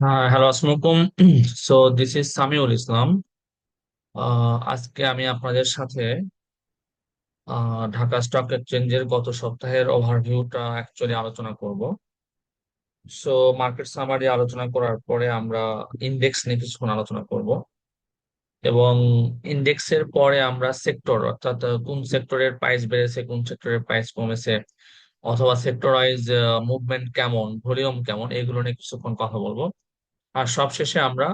হ্যাঁ হ্যালো আসসালামু আলাইকুম so this is Samiul Islam আজকে আমি আপনাদের সাথে আহ, ঢাকা স্টক এক্সচেঞ্জের গত সপ্তাহের ওভারভিউটা অ্যাকচুয়ালি আলোচনা করব। সো মার্কেট সামারি আলোচনা করার পরে আমরা ইন্ডেক্স নিয়ে কিছুক্ষণ আলোচনা করব। এবং ইন্ডেক্সের পরে আমরা সেক্টর অর্থাৎ কোন সেক্টরের প্রাইস বেড়েছে কোন সেক্টরের প্রাইস কমেছে অথবা সেক্টর ওয়াইজ মুভমেন্ট কেমন ভলিউম কেমন এগুলো নিয়ে কিছুক্ষণ কথা বলব। আর সবশেষে আমরা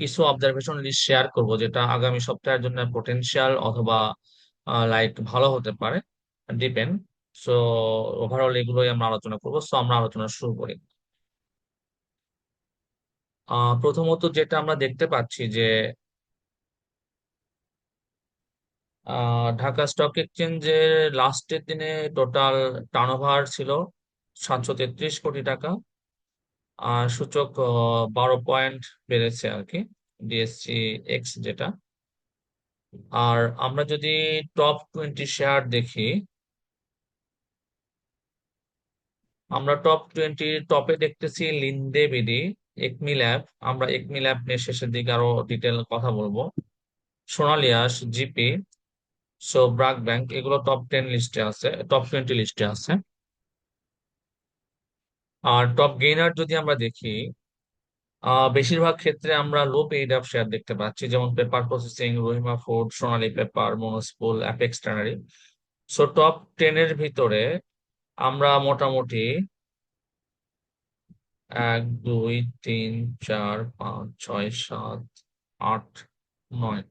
কিছু অবজারভেশন লিস্ট শেয়ার করব, যেটা আগামী সপ্তাহের জন্য পোটেনশিয়াল অথবা লাইক ভালো হতে পারে ডিপেন্ড সো ওভারঅল এগুলোই আমরা আলোচনা করব। সো আমরা আলোচনা শুরু করি। প্রথমত যেটা আমরা দেখতে পাচ্ছি যে ঢাকা স্টক এক্সচেঞ্জের লাস্টের দিনে টোটাল টার্নওভার ছিল সাতশো তেত্রিশ কোটি টাকা। সূচক বারো পয়েন্ট বেড়েছে আর কি ডিএসসি এক্স যেটা। আর আমরা যদি টপ টোয়েন্টি শেয়ার দেখি, আমরা টপ টোয়েন্টি টপে দেখতেছি লিন্দে বিডি একমি ল্যাব আমরা একমি ল্যাব নিয়ে শেষের দিকে আরও ডিটেল কথা বলব। সোনালিয়াস জিপি সো ব্রাক ব্যাংক এগুলো টপ টেন লিস্টে আছে টপ টোয়েন্টি লিস্টে আছে। আর টপ গেইনার যদি আমরা দেখি বেশিরভাগ ক্ষেত্রে আমরা লো পেইড আপ শেয়ার দেখতে পাচ্ছি, যেমন paper processing Rahima food Sonali paper Monospool Apex tannery so top ten এর ভিতরে আমরা মোটামুটি এক, দুই, তিন, চার, পাঁচ, ছয়, সাত, আট, নয়।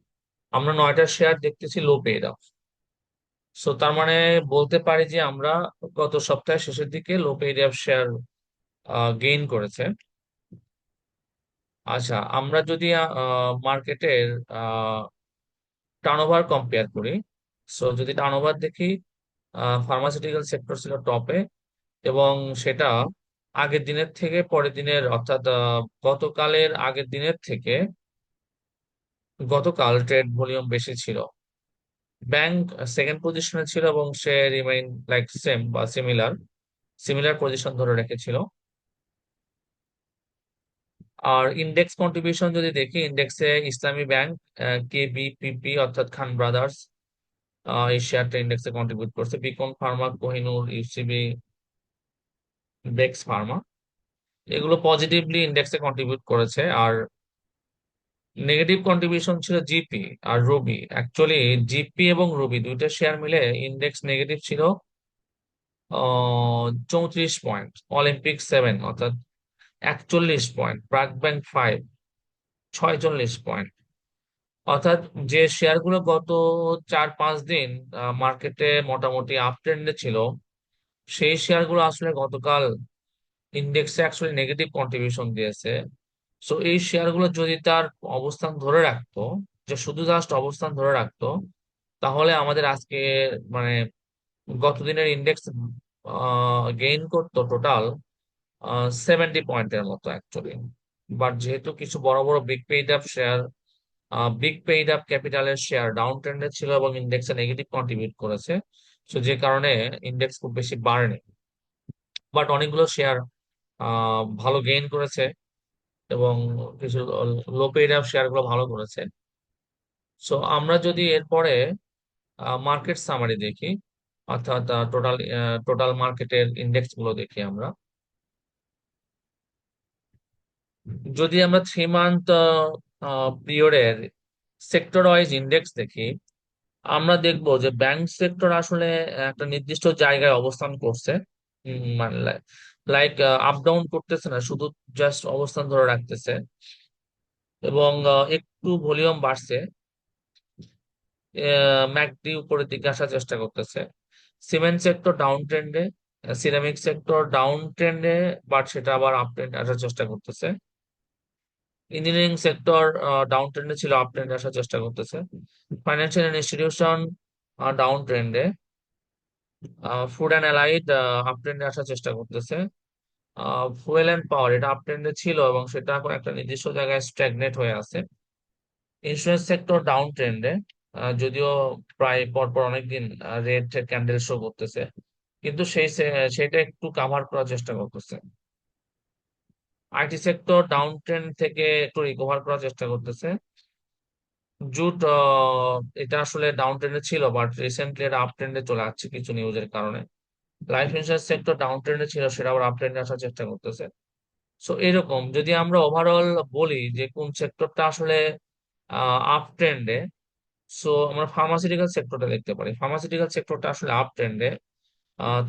আমরা নয়টা শেয়ার দেখতেছি লো পেইড আপ সো তার মানে বলতে পারি যে আমরা গত সপ্তাহের শেষের দিকে low paid up share gain করেছে। আচ্ছা আমরা যদি মার্কেটের টার্নওভার কম্পেয়ার করি সো যদি টার্নওভার দেখি ফার্মাসিউটিক্যাল সেক্টর ছিল টপে এবং সেটা আগের দিনের থেকে পরের দিনের, অর্থাৎ গতকালের আগের দিনের থেকে গতকাল ট্রেড ভলিউম বেশি ছিল। ব্যাংক সেকেন্ড পজিশনে ছিল এবং সে রিমাইন লাইক সেম বা সিমিলার সিমিলার পজিশন ধরে রেখেছিল। আর ইন্ডেক্স কন্ট্রিবিউশন যদি দেখি ইন্ডেক্সে ইসলামী ব্যাংক কে কেবিপিপি অর্থাৎ খান ব্রাদার্স এই শেয়ারটা ইন্ডেক্সে কন্ট্রিবিউট করছে। Beacon pharma Kohinoor UCB বেক্স pharma এগুলো পজিটিভলি ইন্ডেক্সে কন্ট্রিবিউট করেছে। আর নেগেটিভ কন্ট্রিবিউশন ছিল জিপি আর রুবি অ্যাকচুয়ালি জিপি এবং রুবি দুইটা শেয়ার মিলে ইন্ডেক্স নেগেটিভ ছিল চৌত্রিশ পয়েন্ট অলিম্পিক সেভেন অর্থাৎ একচল্লিশ পয়েন্ট প্রাক ব্যাংক ফাইভ ছয়চল্লিশ পয়েন্ট অর্থাৎ যে শেয়ারগুলো গত চার, পাঁচ দিন মার্কেটে মোটামুটি আপ ট্রেন্ডে ছিল, সেই শেয়ারগুলো আসলে গতকাল ইন্ডেক্সে অ্যাকচুয়ালি নেগেটিভ কন্ট্রিবিউশন দিয়েছে। সো এই শেয়ারগুলো যদি তার অবস্থান ধরে রাখতো, যে শুধু জাস্ট অবস্থান ধরে রাখতো, তাহলে আমাদের আজকে মানে গতদিনের ইন্ডেক্স গেইন করতো টোটাল সেভেন্টি পয়েন্টের মতো অ্যাকচুয়ালি বাট যেহেতু কিছু বড় বড় big paid up share big paid up ক্যাপিটালের share down ট্রেন্ডে ছিল এবং ইন্ডেক্সে নেগেটিভ কন্ট্রিবিউট করেছে সো যে কারণে ইন্ডেক্স খুব বেশি বাড়েনি। বাট অনেকগুলো শেয়ার ভালো গেইন করেছে এবং কিছু লো পেইড আপ শেয়ারগুলো ভালো করেছে। সো আমরা যদি এরপরে মার্কেট সামারি দেখি, অর্থাৎ টোটাল টোটাল মার্কেটের ইন্ডেক্সগুলো দেখি আমরা। যদি আমরা থ্রি মান্থ পিরিয়ডের সেক্টর ওয়াইজ ইন্ডেক্স দেখি, আমরা দেখব যে ব্যাংক সেক্টর আসলে একটা নির্দিষ্ট জায়গায় অবস্থান করছে। মানে লাইক আপ ডাউন করতেছে না, শুধু জাস্ট অবস্থান ধরে রাখতেছে। এবং একটু ভলিউম বাড়ছে। ম্যাকডি উপরের দিকে আসার চেষ্টা করতেছে। সিমেন্ট সেক্টর ডাউন ট্রেন্ডে সিরামিক সেক্টর ডাউন ট্রেন্ডে বাট সেটা আবার আপ ট্রেন্ডে আসার চেষ্টা করতেছে। ইঞ্জিনিয়ারিং সেক্টর ডাউন ট্রেন্ডে ছিল আপ ট্রেন্ডে আসার চেষ্টা করতেছে। ফাইন্যান্সিয়াল ইনস্টিটিউশন ডাউন ট্রেন্ডে ফুড অ্যান্ড অ্যালাইড আপ ট্রেন্ডে আসার চেষ্টা করতেছে। ফুয়েল অ্যান্ড পাওয়ার এটা আপ ট্রেন্ডে ছিল এবং সেটা এখন একটা নির্দিষ্ট জায়গায় স্ট্যাগনেট হয়ে আছে। ইন্স্যুরেন্স সেক্টর ডাউন ট্রেন্ডে যদিও প্রায় পরপর অনেকদিন রেড ক্যান্ডেল শো করতেছে। কিন্তু সেই সেটা একটু কাভার করার চেষ্টা করতেছে। আইটি সেক্টর ডাউন ট্রেন্ড থেকে একটু রিকভার করার চেষ্টা করতেছে। জুট আহ, এটা আসলে ডাউন ট্রেন্ডে ছিল বাট রিসেন্টলি এটা আপ ট্রেন্ডে চলে আসছে কিছু নিউজের কারণে। লাইফ ইন্স্যুরেন্স সেক্টর ডাউন ট্রেন্ডে ছিল সেটা আবার আপ ট্রেন্ডে আসার চেষ্টা করতেছে। সো এরকম যদি আমরা ওভারঅল বলি যে কোন সেক্টরটা আসলে আপ ট্রেন্ডে সো আমরা ফার্মাসিউটিক্যাল সেক্টরটা দেখতে পারি। ফার্মাসিউটিক্যাল সেক্টরটা আসলে আপ ট্রেন্ডে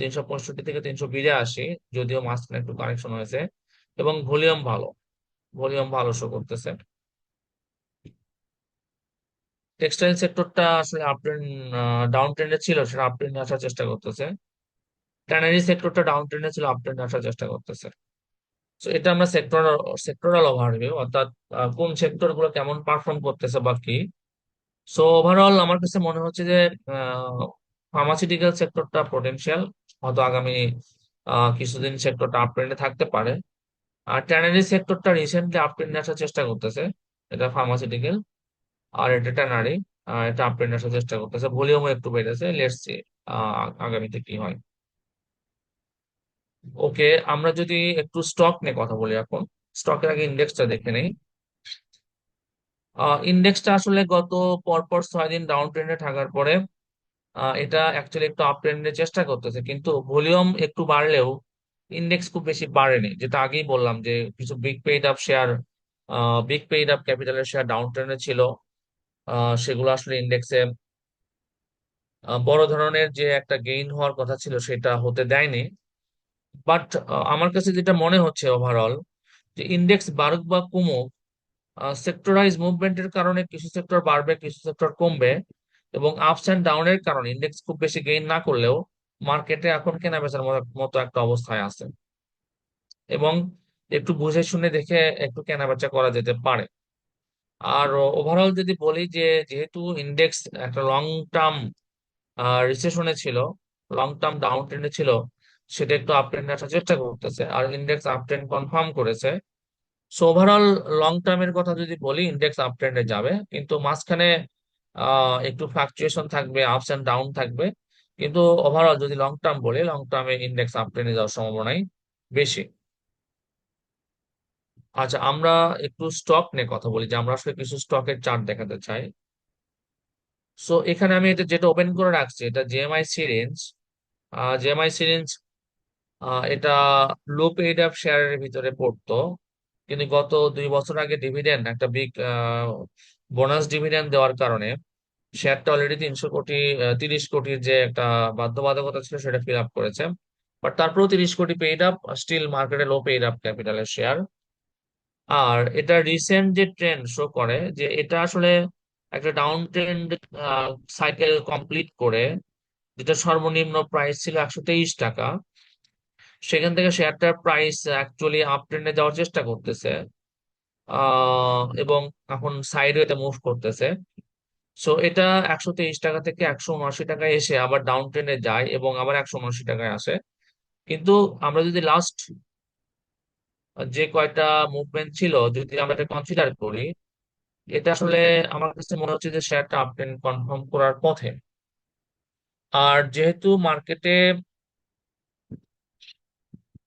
তিনশো পঁয়ষট্টি থেকে তিনশো বিরাশি যদিও মাঝখানে একটু কারেকশন হয়েছে। এবং ভলিউম ভালো। ভলিউম ভালো শো করতেছে। টেক্সটাইল সেক্টরটা আসলে আপ ডাউন ট্রেন্ডে ছিল, সেটা আপ আসার চেষ্টা করতেছে। ট্যানারি সেক্টরটা ডাউন ট্রেন্ডে ছিল আপ আসার চেষ্টা করতেছে। সো এটা আমরা সেক্টর সেক্টরাল ওভারভিউ অর্থাৎ কোন সেক্টরগুলো কেমন পারফর্ম করতেছে বা কি। সো ওভারঅল আমার কাছে মনে হচ্ছে যে ফার্মাসিউটিক্যাল সেক্টরটা পোটেনশিয়াল হয়তো আগামী কিছুদিন সেক্টরটা আপ ট্রেন্ডে থাকতে পারে। আর ট্যানারি সেক্টরটা রিসেন্টলি আপ ট্রেন্ডে আসার চেষ্টা করতেছে। এটা ফার্মাসিউটিক্যাল আর এটা ট্যানারি এটা আপ ট্রেন্ডে আসার চেষ্টা করতেছে। ভলিউমও একটু বেড়েছে। লেটস সি আগামীতে কি হয়। ওকে আমরা যদি একটু স্টক নিয়ে কথা বলি এখন। স্টকের আগে ইন্ডেক্সটা দেখে নেই। ইন্ডেক্সটা আসলে গত পরপর ছয় দিন ডাউন ট্রেন্ডে থাকার পরে এটা অ্যাকচুয়ালি একটু আপ ট্রেন্ডে চেষ্টা করতেছে। কিন্তু ভলিউম একটু বাড়লেও ইন্ডেক্স খুব বেশি বাড়েনি। যেটা আগেই বললাম যে কিছু big paid up share big paid up ক্যাপিটালের share down ট্রেন্ডে ছিল। সেগুলো আসলে ইন্ডেক্সে বড় ধরনের যে একটা গেইন হওয়ার কথা ছিল সেটা হতে দেয়নি। বাট আমার কাছে যেটা মনে হচ্ছে ওভারঅল যে ইন্ডেক্স বাড়ুক বা কমুক সেক্টরাইজ মুভমেন্টের কারণে কিছু সেক্টর বাড়বে কিছু সেক্টর কমবে এবং আপস অ্যান্ড ডাউনের কারণে ইন্ডেক্স খুব বেশি গেইন না করলেও মার্কেটে এখন কেনা বেচার মতো একটা অবস্থায় আছে। এবং একটু বুঝে শুনে দেখে একটু কেনা বেচা করা যেতে পারে। আর ওভারঅল যদি বলি যে, যেহেতু ইন্ডেক্স একটা লং টার্ম রিসেশনে ছিল লং টার্ম ডাউন ট্রেন্ডে ছিল, সেটা একটু আপ ট্রেন্ডে আসার চেষ্টা করতেছে। আর ইন্ডেক্স আপ ট্রেন্ড কনফার্ম করেছে। সো ওভারঅল লং টার্মের কথা যদি বলি ইন্ডেক্স আপ ট্রেন্ডে যাবে। কিন্তু মাঝখানে একটু ফ্লাকচুয়েশন থাকবে আপস এন্ড ডাউন থাকবে। কিন্তু ওভারঅল যদি লং টার্ম বলি লং টার্মে ইন্ডেক্স আপ ট্রেন্ডে যাওয়ার সম্ভাবনাই বেশি। আচ্ছা আমরা একটু স্টক নিয়ে কথা বলি, যে আমরা আসলে কিছু স্টকের চার্ট দেখাতে চাই। সো এখানে আমি এটা যেটা ওপেন করে রাখছি, এটা জেএমআই সিরিঞ্জ জেএমআই সিরিঞ্জ এটা লো পেইড আপ শেয়ারের ভিতরে পড়তো। কিন্তু গত দুই বছর আগে ডিভিডেন্ড একটা বিগ বোনাস ডিভিডেন্ড দেওয়ার কারণে শেয়ারটা অলরেডি তিনশো কোটি তিরিশ কোটির যে একটা বাধ্যবাধকতা ছিল সেটা ফিল আপ করেছে। বাট তারপরেও তিরিশ কোটি পেইড আপ স্টিল মার্কেটে লো পেইড আপ ক্যাপিটালের শেয়ার আর এটা রিসেন্ট যে ট্রেন্ড শো করে, যে এটা আসলে একটা ডাউন ট্রেন্ড সাইকেল কমপ্লিট করে, যেটা সর্বনিম্ন প্রাইস ছিল একশো তেইশ টাকা। সেখান থেকে শেয়ারটার প্রাইস অ্যাকচুয়ালি আপ ট্রেন্ডে যাওয়ার চেষ্টা করতেছে। এবং এখন সাইড ওয়েতে মুভ করতেছে। সো এটা একশো তেইশ টাকা থেকে একশো উনআশি টাকায় এসে আবার ডাউন ট্রেন্ডে যায় এবং আবার একশো উনআশি টাকায় আসে। কিন্তু আমরা যদি লাস্ট যে কয়টা মুভমেন্ট ছিল, যদি আমরা এটা কনসিডার করি, এটা আসলে আমার কাছে মনে হচ্ছে যে শেয়ারটা আপ ট্রেন্ড কনফার্ম করার পথে। আর যেহেতু মার্কেটে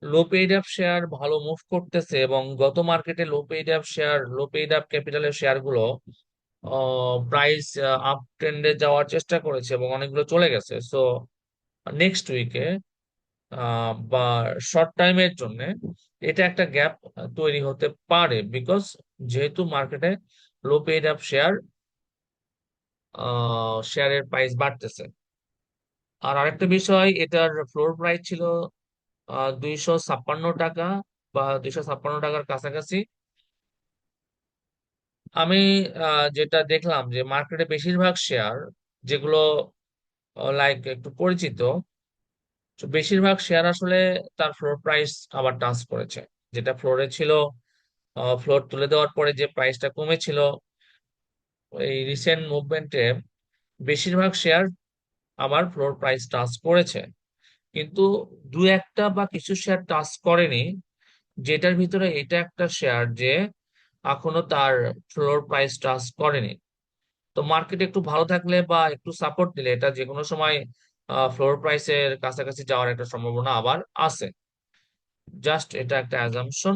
লো পেইড আপ শেয়ার ভালো মুভ করতেছে এবং গত মার্কেটে low paid up share low paid up ক্যাপিটালের শেয়ারগুলো প্রাইস আপ ট্রেন্ডে যাওয়ার চেষ্টা করেছে এবং অনেকগুলো চলে গেছে। সো নেক্সট উইকে বা শর্ট টাইমের জন্য এটা একটা গ্যাপ তৈরি হতে পারে বিকজ যেহেতু মার্কেটে লো পেড আপ শেয়ার শেয়ারের প্রাইস বাড়তেছে। আর আরেকটা বিষয়, এটার ফ্লোর প্রাইস ছিল দুইশো ছাপ্পান্ন টাকা বা দুইশো ছাপ্পান্ন টাকার কাছাকাছি। আমি যেটা দেখলাম যে মার্কেটে বেশিরভাগ শেয়ার যেগুলো লাইক একটু পরিচিত, তো বেশিরভাগ শেয়ার আসলে তার ফ্লোর প্রাইস আবার টাচ করেছে। যেটা ফ্লোরে ছিল ফ্লোর তুলে দেওয়ার পরে যে প্রাইসটা কমেছিল, এই রিসেন্ট মুভমেন্টে বেশিরভাগ শেয়ার আবার ফ্লোর প্রাইস টাচ করেছে। কিন্তু দু একটা বা কিছু শেয়ার টাচ করেনি, যেটার ভিতরে এটা একটা শেয়ার যে এখনও তার ফ্লোর প্রাইস টাচ করেনি। তো মার্কেট একটু ভালো থাকলে বা একটু সাপোর্ট দিলে এটা যে কোনো সময় ফ্লোর প্রাইসের কাছাকাছি যাওয়ার একটা সম্ভাবনা আবার আছে। জাস্ট এটা একটা অ্যাজাম্পশন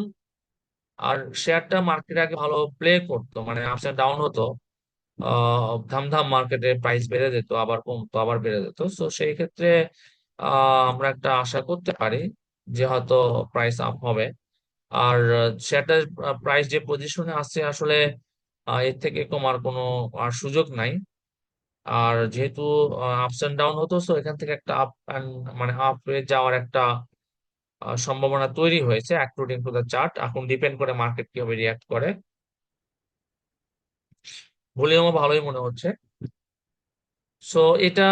আর শেয়ারটা মার্কেটে আগে ভালো প্লে করতো মানে আপস ডাউন হতো ধামধাম মার্কেটে প্রাইস বেড়ে যেত, আবার কমতো, আবার বেড়ে যেত। তো সেই ক্ষেত্রে আমরা একটা আশা করতে পারি যে হয়তো প্রাইস আপ হবে। আর শেয়ারটার প্রাইস যে পজিশনে আছে আসলে এর থেকে কমার কোনো, আর সুযোগ নাই। আর যেহেতু আপস এন্ড ডাউন হতো তো এখান থেকে একটা আপ মানে আপ হয়ে যাওয়ার একটা সম্ভাবনা তৈরি হয়েছে অ্যাকর্ডিং টু দ্য চার্ট এখন ডিপেন্ড করে মার্কেট কীভাবে রিয়াক্ট করে। ভলিউমও ভালোই মনে হচ্ছে। সো এটা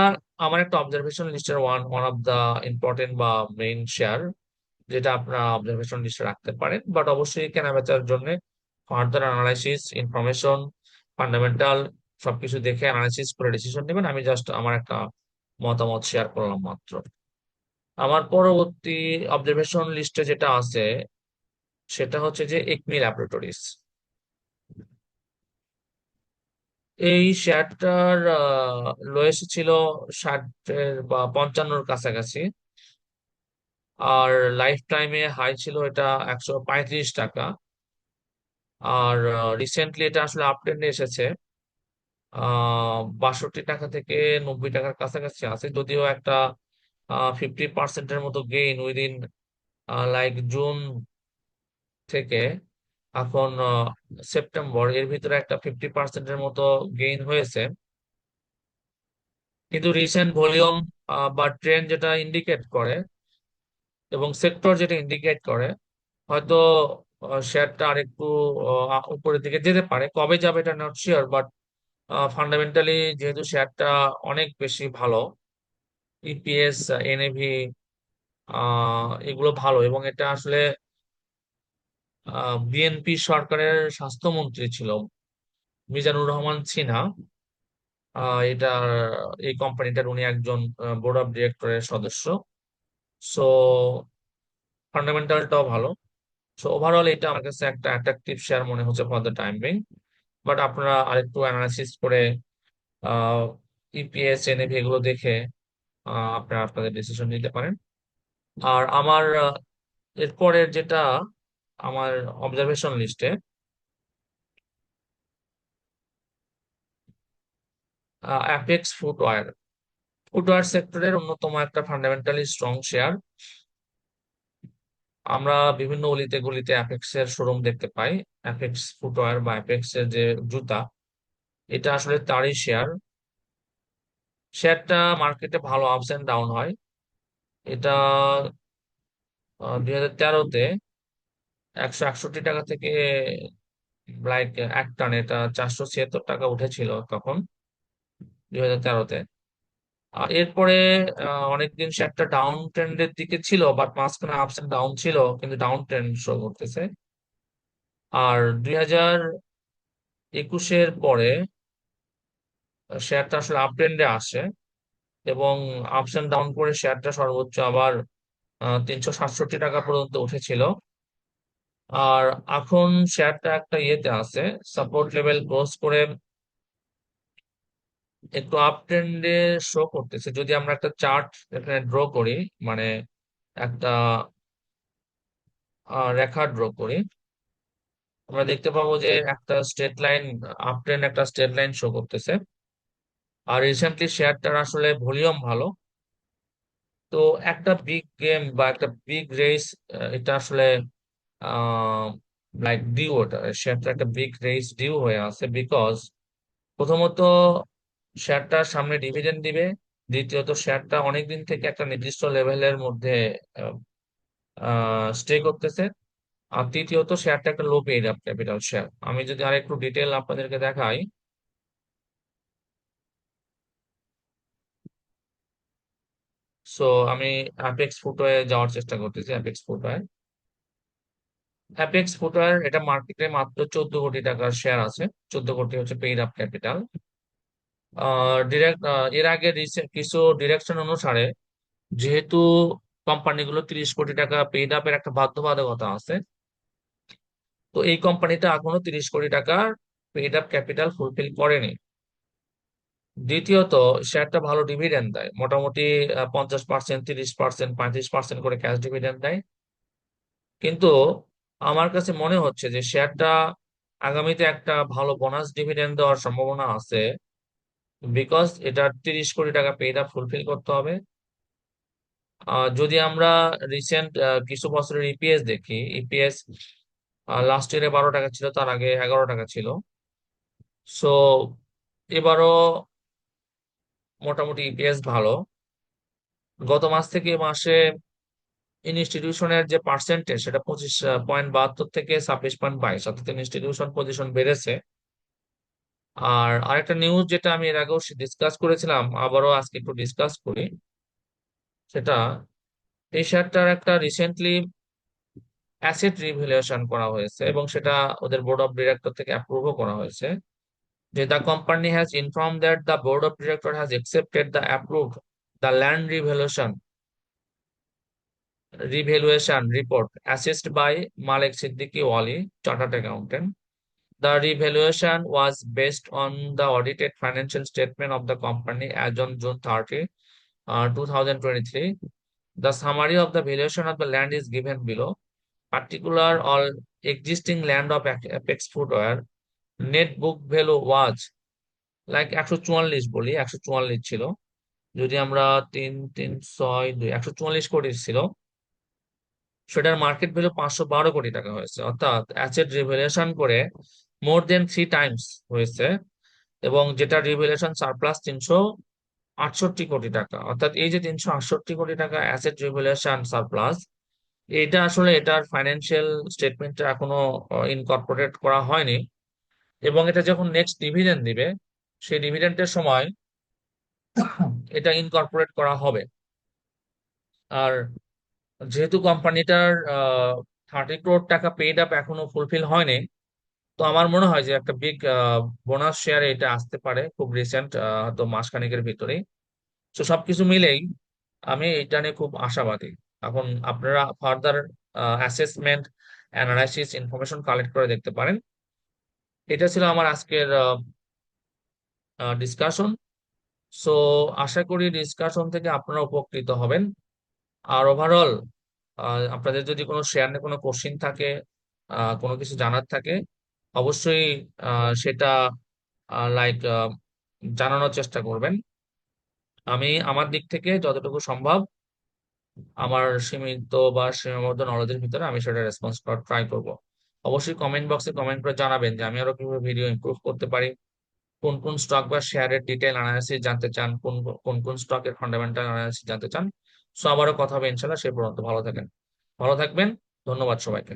আমার একটা অবজারভেশন লিস্টের one one of the important বা মেইন শেয়ার যেটা আপনারা অবজারভেশন লিস্টে রাখতে পারেন বাট অবশ্যই কেনা বেচার জন্য ফার্দার অ্যানালাইসিস ইনফরমেশন ফান্ডামেন্টাল সবকিছু দেখে অ্যানালাইসিস করে ডিসিশন নেবেন। আমি জাস্ট আমার একটা মতামত শেয়ার করলাম মাত্র। আমার পরবর্তী অবজারভেশন লিস্টে যেটা আছে, সেটা হচ্ছে যে একমি ল্যাবরেটরিজ এই শেয়ারটার লোয়েস্ট ছিল ষাটের বা পঞ্চান্নর কাছাকাছি। আর লাইফ টাইমে হাই ছিল এটা একশো পঁয়ত্রিশ টাকা। আর রিসেন্টলি এটা আসলে আপট্রেন্ডে এসেছে। বাষট্টি টাকা থেকে নব্বই টাকার কাছাকাছি আছে, যদিও একটা ফিফটি পার্সেন্টের মতো গেইন উইদিন লাইক জুন থেকে। এখন সেপ্টেম্বর এর ভিতরে একটা ফিফটি পার্সেন্টের মতো গেইন হয়েছে। কিন্তু রিসেন্ট ভলিউম বা ট্রেন্ড যেটা ইন্ডিকেট করে এবং সেক্টর যেটা ইন্ডিকেট করে, হয়তো শেয়ারটা আরেকটু উপরের দিকে যেতে পারে। কবে যাবে এটা নট শিওর বাট ফান্ডামেন্টালি যেহেতু শেয়ারটা অনেক বেশি ভালো ইপিএস এনএভি এগুলো ভালো এবং এটা আসলে বিএনপি সরকারের স্বাস্থ্যমন্ত্রী ছিল, মিজানুর রহমান সিনহা। এটার এই কোম্পানিটার উনি একজন বোর্ড অফ ডিরেক্টরের সদস্য। সো ফান্ডামেন্টালটাও ভালো। সো ওভারঅল এটা আমার কাছে একটা অ্যাট্রাকটিভ শেয়ার মনে হচ্ছে for the time being but আপনারা আরেকটু অ্যানালাইসিস করে ইপিএস এনএভি এগুলো দেখে আপনারা আপনাদের ডিসিশন নিতে পারেন। আর আমার এরপরের যেটা আমার অবজারভেশন লিস্টে অ্যাপেক্স ফুটওয়্যার ফুটওয়্যার সেক্টরের অন্যতম একটা ফান্ডামেন্টালি স্ট্রং শেয়ার আমরা বিভিন্ন অলিতে গলিতে অ্যাপেক্স এর শোরুম দেখতে পাই। অ্যাপেক্স ফুটওয়্যার বা অ্যাপেক্স এর যে জুতা, এটা আসলে তারই শেয়ার শেয়ারটা মার্কেটে ভালো আপস এন্ড ডাউন হয়। এটা দুই হাজার তেরোতে একশো একষট্টি টাকা থেকে লাইক এক টান এটা চারশো ছিয়াত্তর টাকা উঠেছিল তখন, দুই হাজার তেরোতে। এরপরে অনেকদিন শেয়ারটা ডাউন ট্রেন্ডের দিকে ছিল বাট মাঝখানে আপস এন্ড ডাউন ছিল, কিন্তু ডাউন ট্রেন্ড শো করতেছে। আর দুই হাজার একুশের পরে শেয়ারটা আসলে আপ ট্রেন্ডে আসে, এবং আপস এন্ড ডাউন করে শেয়ারটা সর্বোচ্চ আবার তিনশো সাতষট্টি টাকা পর্যন্ত উঠেছিল। আর এখন শেয়ারটা একটা ইয়েতে আছে সাপোর্ট লেভেল ক্রস করে একটু আপ ট্রেন্ডে শো করতেছে। যদি আমরা একটা চার্ট এখানে ড্র করি মানে একটা রেখা ড্র করি, আমরা দেখতে পাবো যে একটা স্ট্রেট লাইন আপ ট্রেন্ড একটা স্ট্রেট লাইন শো করতেছে। আর রিসেন্টলি শেয়ারটার আসলে ভলিউম ভালো। তো একটা বিগ গেম বা একটা বিগ রেস এটা আসলে লাইক ডিউ ওটা শেয়ারটা একটা বিগ রেস ডিউ হয়ে আছে বিকজ প্রথমত শেয়ারটার সামনে ডিভিডেন্ড দিবে। দ্বিতীয়ত শেয়ারটা অনেকদিন থেকে একটা নির্দিষ্ট লেভেলের মধ্যে স্টে করতেছে। আর তৃতীয়ত শেয়ারটা একটা low paid up capital share আমি যদি আর একটু ডিটেল আপনাদেরকে দেখাই। সো আমি অ্যাপেক্স ফুটওয়্যার যাওয়ার চেষ্টা করতেছি অ্যাপেক্স ফুটওয়্যার অ্যাপেক্স ফুটওয়্যার এটা মার্কেটে মাত্র চোদ্দ কোটি টাকার শেয়ার আছে। চোদ্দ কোটি হচ্ছে পেইড আপ ক্যাপিটাল ডিরেক্ট এর আগে কিছু ডিরেকশন অনুসারে যেহেতু কোম্পানিগুলো তিরিশ কোটি টাকা পেইড আপের একটা বাধ্যবাধকতা আছে, তো এই কোম্পানিটা এখনও তিরিশ কোটি টাকার পেইড আপ ক্যাপিটাল ফুলফিল করেনি। দ্বিতীয়ত শেয়ারটা ভালো ডিভিডেন্ড দেয়। মোটামুটি পঞ্চাশ পার্সেন্ট তিরিশ পার্সেন্ট পঁয়ত্রিশ পার্সেন্ট করে ক্যাশ ডিভিডেন্ড দেয়। কিন্তু আমার কাছে মনে হচ্ছে যে শেয়ারটা আগামীতে একটা ভালো বোনাস ডিভিডেন্ড দেওয়ার সম্ভাবনা আছে। বিকজ এটা তিরিশ কোটি টাকা পেড আপ ফুলফিল করতে হবে। যদি আমরা রিসেন্ট কিছু বছরের ইপিএস দেখি ইপিএস লাস্ট ইয়ারে বারো টাকা ছিল, তার আগে এগারো টাকা ছিল। সো এবারও মোটামুটি ইপিএস ভালো। গত মাস থেকে মাসে ইনস্টিটিউশনের যে পার্সেন্টেজ সেটা পঁচিশ পয়েন্ট বাহাত্তর থেকে ছাব্বিশ পয়েন্ট বাইশ, অর্থাৎ ইনস্টিটিউশন পজিশন বেড়েছে। আর আরেকটা নিউজ যেটা আমি এর আগেও ডিসকাস করেছিলাম, আবারও আজকে একটু ডিসকাস করি, সেটা এই শেয়ারটার একটা রিসেন্টলি অ্যাসেট রিভ্যালুয়েশন করা হয়েছে এবং সেটা ওদের বোর্ড অফ ডিরেক্টর থেকে অ্যাপ্রুভও করা হয়েছে যে the company has inform that the board of director has accepted the approve the land revaluation revaluation report assessed by Malik Siddiqui Wali chartered Accountant. The revaluation was based on the audited financial statement of the company as on June 30, uh, 2023. The summary of the valuation of the land is given below. Particular all existing land of Apex Footwear net book value was like একশো চুয়াল্লিশ বলি একশো চুয়াল্লিশ ছিল যদি আমরা তিন তিন ছয় দুই একশো চুয়াল্লিশ কোটি ছিল সেটার মার্কেট ভ্যালু পাঁচশো বারো কোটি টাকা হয়েছে অর্থাৎ অ্যাসেট রিভ্যালুয়েশন করে মোর দেন থ্রি টাইমস হয়েছে এবং যেটা রিভেলেশন সারপ্লাস তিনশো আটষট্টি কোটি টাকা। অর্থাৎ এই যে তিনশো আটষট্টি কোটি টাকা অ্যাসেট রিভ্যালুয়েশন সারপ্লাস এটা আসলে এটার ফাইন্যান্সিয়াল স্টেটমেন্টটা এখনও ইনকর্পোরেট করা হয়নি এবং এটা যখন নেক্সট ডিভিডেন্ড দিবে, সেই ডিভিডেন্টের সময় এটা ইনকর্পোরেট করা হবে। আর যেহেতু কোম্পানিটার থার্টি ক্রোড টাকা পেড আপ এখনও ফুলফিল হয়নি তো আমার মনে হয় যে একটা বিগ বোনাস শেয়ারে এটা আসতে পারে খুব রিসেন্ট হয়তো মাসখানেকের ভিতরেই। তো সবকিছু মিলেই আমি এটা নিয়ে খুব আশাবাদী। এখন আপনারা further assessment analysis information collect করে দেখতে পারেন। এটা ছিল আমার আজকের ডিসকাশন সো আশা করি ডিসকাশন থেকে আপনারা উপকৃত হবেন। আর ওভারঅল আপনাদের যদি কোনো শেয়ার নিয়ে কোনো কোশ্চিন থাকে কোনো কিছু জানার থাকে অবশ্যই সেটা লাইক জানানোর চেষ্টা করবেন। আমি আমার দিক থেকে যতটুকু সম্ভব আমার সীমিত বা সীমাবদ্ধ নলেজের ভিতরে আমি সেটা রেসপন্স করার ট্রাই করব। অবশ্যই কমেন্ট বক্সে কমেন্ট করে জানাবেন যে আমি আরও কীভাবে ভিডিও ইমপ্রুভ করতে পারি, কোন কোন স্টক বা শেয়ারের ডিটেল অ্যানালাইসিস জানতে চান, কোন কোন কোন স্টকের ফান্ডামেন্টাল অ্যানালাইসিস জানতে চান। সো আবারও কথা হবে ইনশাল্লাহ সে পর্যন্ত ভালো থাকেন। ভালো থাকবেন, ধন্যবাদ সবাইকে।